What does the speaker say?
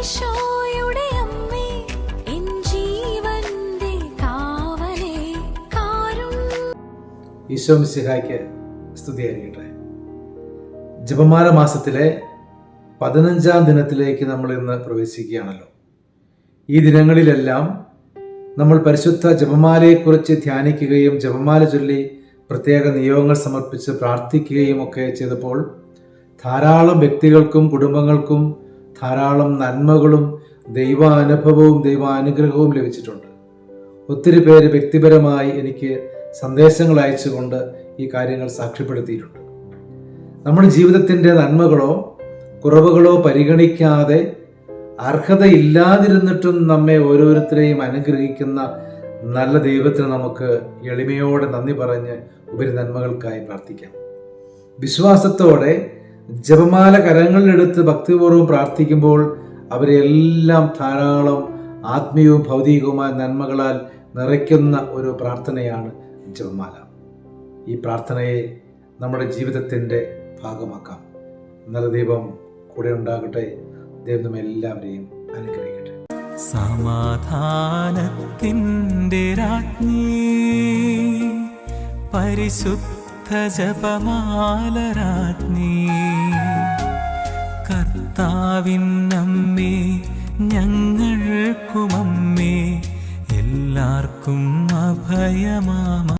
ഈശോയുടെ അമ്മേ എൻ ജീവന്റെ കാവലേ ഈശോ ജപമാല മാസത്തിലെ പതിനഞ്ചാം ദിനത്തിലേക്ക് നമ്മൾ ഇന്ന് പ്രവേശിക്കുകയാണല്ലോ. ഈ ദിനങ്ങളിലെല്ലാം നമ്മൾ പരിശുദ്ധ ജപമാലയെക്കുറിച്ച് ധ്യാനിക്കുകയും ജപമാല ചൊല്ലി പ്രത്യേക നിയോഗങ്ങൾ സമർപ്പിച്ച് പ്രാർത്ഥിക്കുകയും ഒക്കെ ചെയ്തപ്പോൾ ധാരാളം വ്യക്തികൾക്കും കുടുംബങ്ങൾക്കും ധാരാളം നന്മകളും ദൈവാനുഭവവും ദൈവാനുഗ്രഹവും ലഭിച്ചിട്ടുണ്ട്. ഒത്തിരി പേര് വ്യക്തിപരമായി എനിക്ക് സന്ദേശങ്ങൾ അയച്ചുകൊണ്ട് ഈ കാര്യങ്ങൾ സാക്ഷ്യപ്പെടുത്തിയിട്ടുണ്ട്. നമ്മുടെ ജീവിതത്തിന്റെ നന്മകളോ കുറവുകളോ പരിഗണിക്കാതെ അർഹതയില്ലാതിരുന്നിട്ടും നമ്മെ ഓരോരുത്തരെയും അനുഗ്രഹിക്കുന്ന നല്ല ദൈവത്തിന് നമുക്ക് എളിമയോടെ നന്ദി പറഞ്ഞ് ഉപരി നന്മകൾക്കായി പ്രാർത്ഥിക്കാം. വിശ്വാസത്തോടെ ജപമാല കരങ്ങളിലെടുത്ത് ഭക്തിപൂർവം പ്രാർത്ഥിക്കുമ്പോൾ അവരെല്ലാം ധാരാളം ആത്മീയവും ഭൗതികവുമായ നന്മകളാൽ നിറയ്ക്കുന്ന ഒരു പ്രാർത്ഥനയാണ് ജപമാല. ഈ പ്രാർത്ഥനയെ നമ്മുടെ ജീവിതത്തിന്റെ ഭാഗമാക്കാം. നല്ല ദൈവം കൂടെ ഉണ്ടാകട്ടെ. ദൈവം എല്ലാവരെയും അനുഗ്രഹിക്കട്ടെ. സമാധാനത്തിന്റെ രാജ്ഞി പരിശുദ്ധ ജപമാല രാജ്ഞി കർത്താവിനമ്മേ ഞങ്ങൾക്കുമമ്മേ എല്ലാവർക്കും അഭയമരുളണമേ